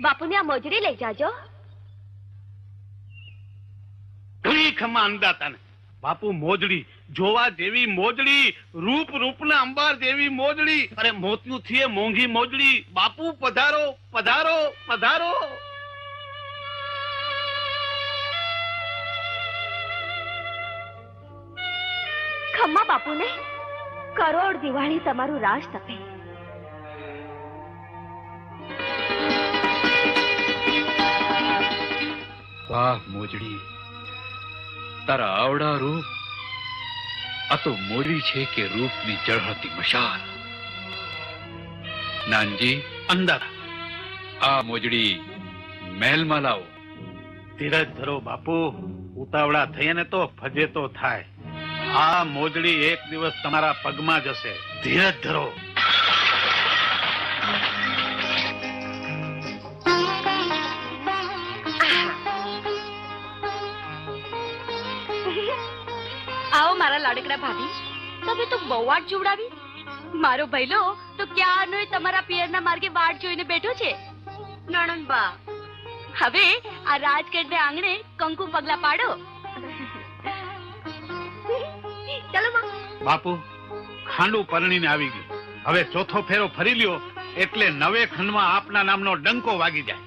બાપુને આ મોજડી લઈ જાજો. ભીખ અંદાતા બાપુ મોજડી જોવા જેવી મોજડી રૂપ રૂપના અંબાર જેવી મોજડી. અરે મોતિયું થીએ મોંઘી મોજડી. બાપુ પધારો પધારો પધારો. ખમ્મા બાપુને કરોડ દિવાળી તમારું રાજ તપે. વાહ મોજડી. તારા આવડા રૂપ આ તો મોરી છે કે રૂપની જળહતી મશાલ. નાનજી અંદર. આ મોજડી મહેલમાં લાવો. ધીરજ ધરો બાપુ ઉતાવળા થઈએ ને તો ફજે તો થાય. આ મોજડી એક દિવસ તમારા પગમાં જશે. ધીરજ ધરો. લાડકડા ભાભી તમે તો બહુ વાટ જોવડાવી. મારો ભૈલો તો ક્યારનો તમારા પિયરના માર્ગે વાટ જોઈને બેઠો છે? નણંદબા. હવે આ રાજગઢને આંગણે કંકુ પગલા પાડો. ચલો બાપુ ખાંડું પરણીને આવી ગયું હવે ચોથો ફેરો ફરી લ્યો એટલે નવે ખંડમાં આપના નામનો ડંકો વાગી જાય.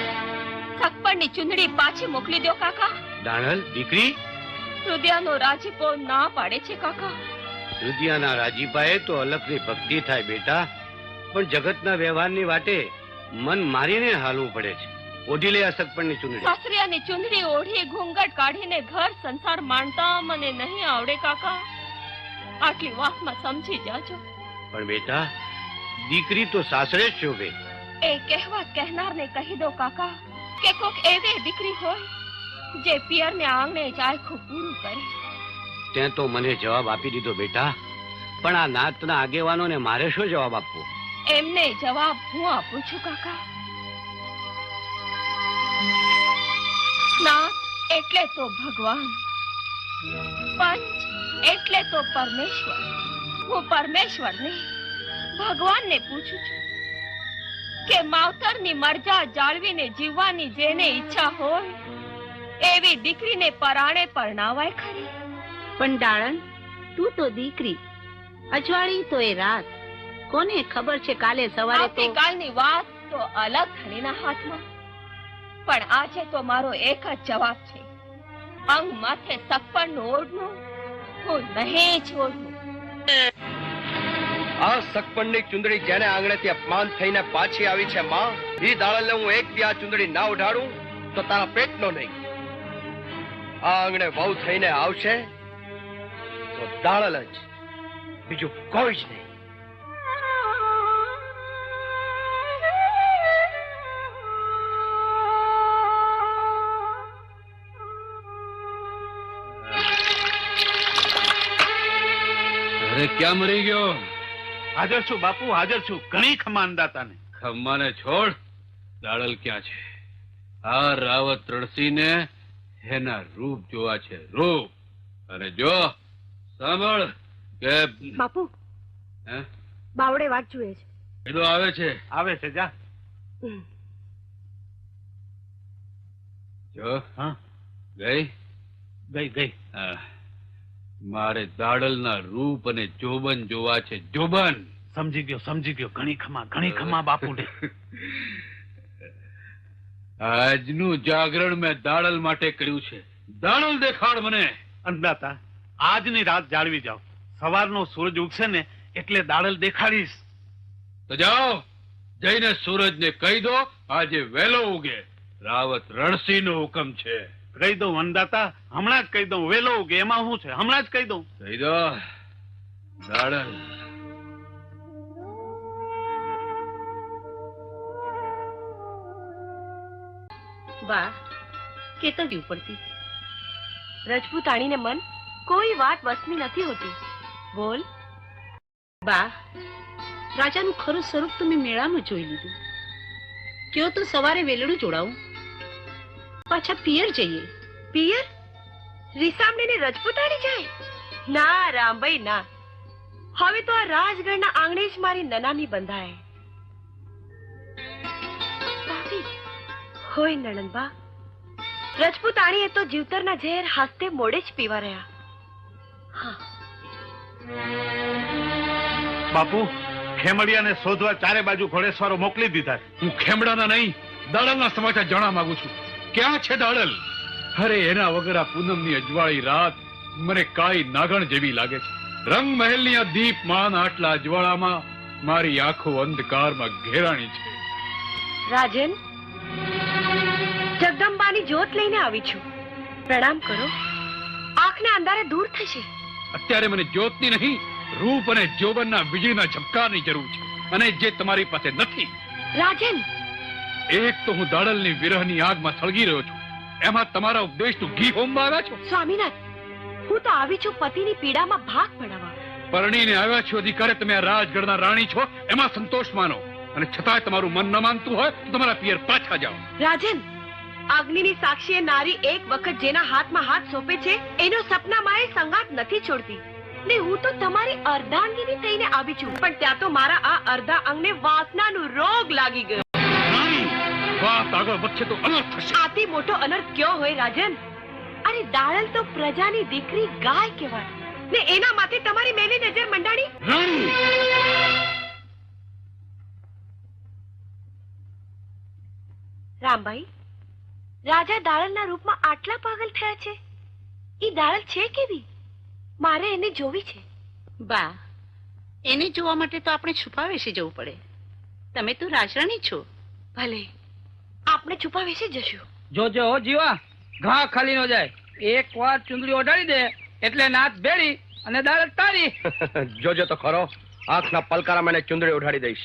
સગપણની ચુંદડી પાછી મોકલી દો કાકા. દાણલ દીકરી? રુદિયાનો રાજીપો ના પાડે છે કાકા. રુદિયાના રાજીપાએ તો અલગની ભક્તિ થાય બેટા. પણ જગતના વ્યવહારની વાટે મન મારીને હાલવું પડે છે. ઓઢી લે અસકપણની ચુંદડી. સાસરિયાની ચુંદડી ઓઢી ઘૂંઘટ કાઢીને ઘર સંસાર માણતા મને નહીં આવડે કાકા. આટલી વાતમાં સમજી જાજો. પણ બેટા દીકરી તો સાસરે જ શોભે. એ કહેવત કહેનારને કહી દો કાકા. કે કોક એવી દીકરી હોય જે પિયરને આંગણે જાય ખૂબ પૂરું કરે. તે તો મને જવાબ આપી દીધો બેટા. પણ આ નાતના આગેવાનોને મારે શું જવાબ આપવો? એમને જવાબ હું આપું છું કાકા. નાથ એટલે તો ભગવાન પંચ એટલે તો પરમેશ્વર. હું પરમેશ્વરને ભગવાનને પૂછું છું. કે માવતરની મરજા જાળવીને જીવવાની જેને ઈચ્છા હોય એવી દીકરીને પરાણે પરણાવાય ખરી? પણ દાળન તું તો દીકરી અજવાળી તો એ રાત. કોને ખબર છે કાલે સવારે તો કાલની વાત તો અલગ ધણીના હાથમાં. પણ આજે તો મારો એક જ જવાબ છે. અંગ માથે સગપણનું ઓઢનું હું નહીં છોડું આ સગપણની ચુંદડી જેને આંગણેથી અપમાન થઈને પાછી આવી છે, માં એ દાળલને હું એક દી આ ચુંદડી ના ઉઢાડું, તો તારા પેટનો નહીં. આ આંગણે વહુ થઈને આવશે, તો દાળલ જ, બીજું કોઈ જ નહીં. અરે, ક્યાં મરી ગયો? હાજર છું બાપુ હાજર છું. ઘણી ખમા અંદાતાને ખમ્માને છોડ દાડલ ક્યાં છે? આ રાવત રણસીને એના રૂપ જોવા છે. રૂપ. અને જો સાંભળ કે બાપુ હે? બાવડે વાટ જુએ છે. કીધું આવે છે. આવે છે જા. જો હા. ગઈ? ગઈ ગઈ. હા. મારે દાડલના રૂપ અને જોબન જોવા છે. જોબન! સમજી ગયો સમજી ગયો. ઘણી ખમા ઘણી ખમા બાપુ આજનું જાગરણ મેં દાડલ માટે કર્યું છે. દાડલ દેખાડ મને. અંદાતા આજની રાત જાળવી જાઓ. સવારનો સૂરજ ઉગશે ને એટલે દાડલ દેખાડીશ. તો જાઓ જઈને સૂરજને કહી દો આજે વહેલો ઉગે. રાવત રણસિંહ નો હુકમ છે. કહી દઉં વનદાતા હમણાં જ કહી દઉં. વેલો કે એમાં શું છે? હમણાં જ કહી દઉં. કહી દો. દાડલ વાહ કેતન ઉપડતી. રજપૂતાણીને મન કોઈ વાત વસમી નથી હોતી. બોલ. બા રાજાનું ખરું સ્વરૂપ તમે મેં મેળામાં જોઈ લીધું. કયો તો સવારે વેલડું જોડાવું. પાછા પિયર જઈએ. પિયર રીસામણીને રજપૂતાણી જાય? ના રામભાઈ ના. હવે તો આ રાજગઢના આંગણે જ મારી નનાની બંધાય. હોય નણંદબા. રજપૂતાણીએ તો જીવતરના ઝેર હાસ્તે મોડે જ પીવા રહ્યા. બાપુ ખેમડિયાને શોધવા ચારે બાજુ ઘોડેસવારો મોકલી દીધા હું ખેમડાના નહીં દાડલના સમાચાર જાણવા માંગુ છું. ક્યાં છે દાડલ? અરે એના વગર આ પૂનમની અજવાળી રાત મને કાઈ નાગણ જેવી લાગે છે. રંગ મહેલની આ દીપમાન આટલા અજવાળામાં મારી આંખો અંધકારમાં ઘેરાણી છે. રાજન જગદંબાની જોત લઈને આવી છું. પ્રણામ કરો. આંખને અંધારે દૂર થશે. અત્યારે મને જોતની નહીં રૂપ અને જોબનના વીજળીના ઝબકારની જરૂર છે. અને જે તમારી પાસે નથી. રાજન એક તો હું દાડલની વિરહની આગમાં સળગી રહ્યો છું. એમાં તમારા ઉપદેશનું ઘી હોમવા આવ્યા છો? સ્વામિનાથ હું તો આવી છું પતિની પીડામાં ભાગ પડાવવા. પરણીને આવ્યા છો અધિકારે તમે આ રાજગઢના રાણી છો એમાં સંતોષ માનો. અને છતાંય તમારું મન ન માનતું હોય તો તમારા પિયર પાછા જાઓ. રાજન અગ્નિની સાક્ષીએ નારી એક વખત જેના હાથમાં હાથ સોંપે છે એનો સપનામાં એ સંગાત નથી છોડતી. ને હું તો તમારી અર્ધાંગીની થઈને આવી છું પણ ત્યાં તો મારા આ અર્ધા અંગને વાસનાનું રોગ લાગી ગયો. વાત આગળ વધશે તો અનર્થ થશે. આથી મોટો અનર્થ કયો હોય રાજન? અરે દાળલ તો પ્રજાની દીકરી ગાય કહેવાય. ને એના માથે તમારી મેલી નજર મંડાણી? રામભાઈ રાજા દાળલના રૂપમાં આટલા પાગલ થયા છે? ઈ દાળલ છે કેવી? મારે એને જોવી છે. બા એને જોવા માટે તો આપણે છુપાવેશે જવું પડે. તમે તો રાજરાણી છો. ભલે. આપણે છુપાવેશે જશું. જોજો હો જીવા ઘા ખાલી નો જાય. એક વાર ચુંદડી ઓઢાડી દે એટલે નાથ બેડી અને દાળ તારી. જોજો તો ખરો આંખના પલકારા મને ચુંદડી ઉઢાડી દઈશ.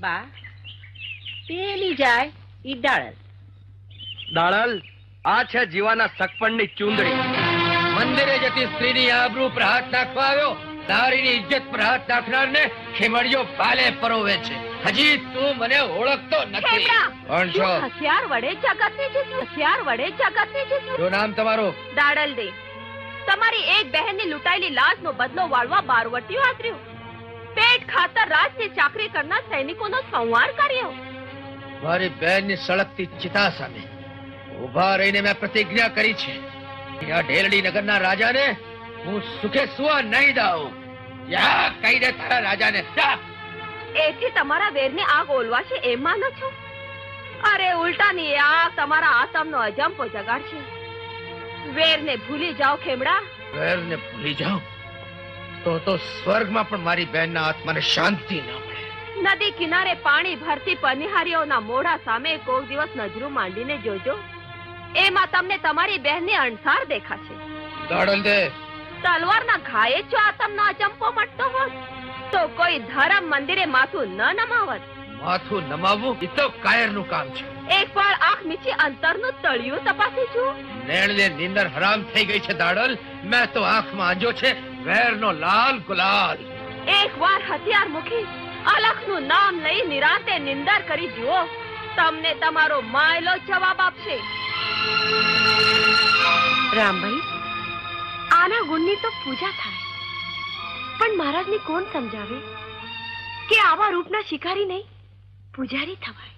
બા પેલી જાય ઈ દાળલ. દાળલ? આ છે જીવાના સકપણની ચુંદડી. મંદિરે જતી સ્ત્રીની આબરૂ પર હાથ નાખવા આવ્યો. તારીની ઇજ્જત પર હાથ નાખનારને ખેમડિયો પાલે પરોવે છે. હજી તું મને ઓળખતો નથી. કોણ છો? હથિયાર વડે જગતને જીત્યું હથિયાર વડે જગતને જીત્યું શું નામ તમારું? દાડલ દે. તમારી એક બહેનની લૂંટાયેલી લાશનો બદલો વાળવા બારવટીયું આદર્યું પેટ ખાતર રાજની ચાકરી કરનાર સૈનિકોનો સંહાર કર્યો. મારી બહેનની સળગતી ચિતા સામે ઊભા રહીને મેં પ્રતિજ્ઞા કરી છે. આ ઢેલડી નગરના રાજાને હું સુખે સુવા નહીં દઉં યા કહી દે તારા રાજાને. જા. એથી તમારા વેરની આગ ઓલવાશે એમ માનો છો? અરે ઉલટાની આગ તમારા આતમનો અજંપો જગાડશે. વેરને ભૂલી જાઓ ખેમડા. વેરને ભૂલી જાઓ? તો તો સ્વર્ગમાં પણ મારી બહેનના આત્માને શાંતિ ન મળે. નદી કિનારે પાણી ભરતી પનિહારીઓના મોઢા સામે કોક દિવસ નજરું માંડીને જોજો. એમાં તમને તમારી બહેનની અણસાર દેખાશે. દાડલ દે તલવારના ઘાયે જો આતમનો અચંપો મટતો હોત તો કોઈ ધરમ મંદિરે માથું ન નમાવત. માથું નમાવવું એ તો કાયરનું કામ છે. એક વાર આંખ મીચી અંતરનું તળિયું તપાસી જુઓ નેણને નીંદર હરામ થઈ ગઈ છે દાડલ. મેં તો આંખમાં આંજો છે વેરનો લાલ ગુલાલ. એક વાર હથિયાર મૂકી અલખનું નામ લઈ નિરાંતે નિંદર કરી જુઓ. તમને તમારો માયલો જવાબ આપશે. રામભાઈ આના ગુણની તો પૂજા થાય. પણ મહારાજને કોણ સમજાવે કે આવા રૂપના શિકારી નહીં? પૂજારી થવાય.